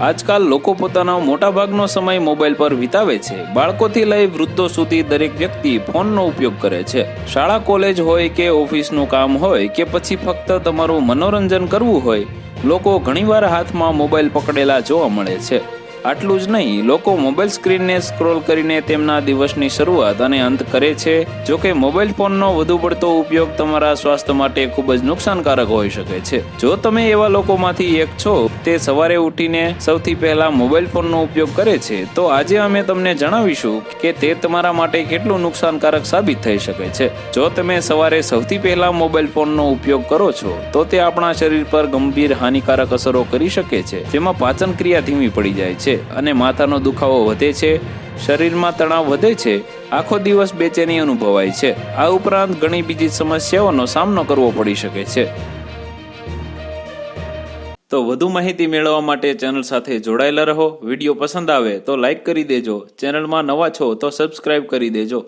આજકાલ લોકો પોતાનો મોટાભાગનો સમય મોબાઈલ પર વિતાવે છે. બાળકોથી લઈ વૃદ્ધો સુધી દરેક વ્યક્તિ ફોનનો ઉપયોગ કરે છે. શાળા, કોલેજ હોય કે ઓફિસનું કામ હોય કે પછી ફક્ત તમારું મનોરંજન કરવું હોય, લોકો ઘણીવાર હાથમાં મોબાઈલ પકડેલા જોવા મળે છે. આટલું જ નહીં, લોકો મોબાઈલ સ્ક્રીનને સ્ક્રોલ કરીને તેમના દિવસની શરૂઆત અને અંત કરે છે. જો કે મોબાઈલ ફોનનો વધુ પડતો ઉપયોગ તમારા સ્વાસ્થ્ય માટે ખૂબ જ નુકસાનકારક હોઈ શકે છે. જો તમે એવા લોકોમાંથી એક છો, તે સવારે ઉઠીને સૌથી પહેલા મોબાઈલ ફોનનો ઉપયોગ કરે છે, તો આજે અમે તમને જણાવીશું કે તે તમારા માટે કેટલું નુકસાનકારક સાબિત થઈ શકે છે. જો તમે સવારે સૌથી પહેલા મોબાઈલ ફોનનો ઉપયોગ કરો છો, તો તે આપણા શરીર પર ગંભીર હાનિકારક અસરો કરી શકે છે, જેમાં પાચન ક્રિયા ધીમી પડી જાય છે. અને માથાનો દુખાવો વધે છે, શરીરમાં તણાવ વધે છે, આખો દિવસ બેચેની અનુભવાય છે. આ ઉપરાંત ઘણી બીજી સમસ્યાઓનો સામનો કરવો પડી શકે છે. તો વધુ માહિતી મેળવવા માટે ચેનલ સાથે જોડાયેલા રહો. વીડિયો પસંદ આવે તો લાઇક કરી દેજો. ચેનલમાં નવા છો તો સબસ્ક્રાઇબ કરી દેજો.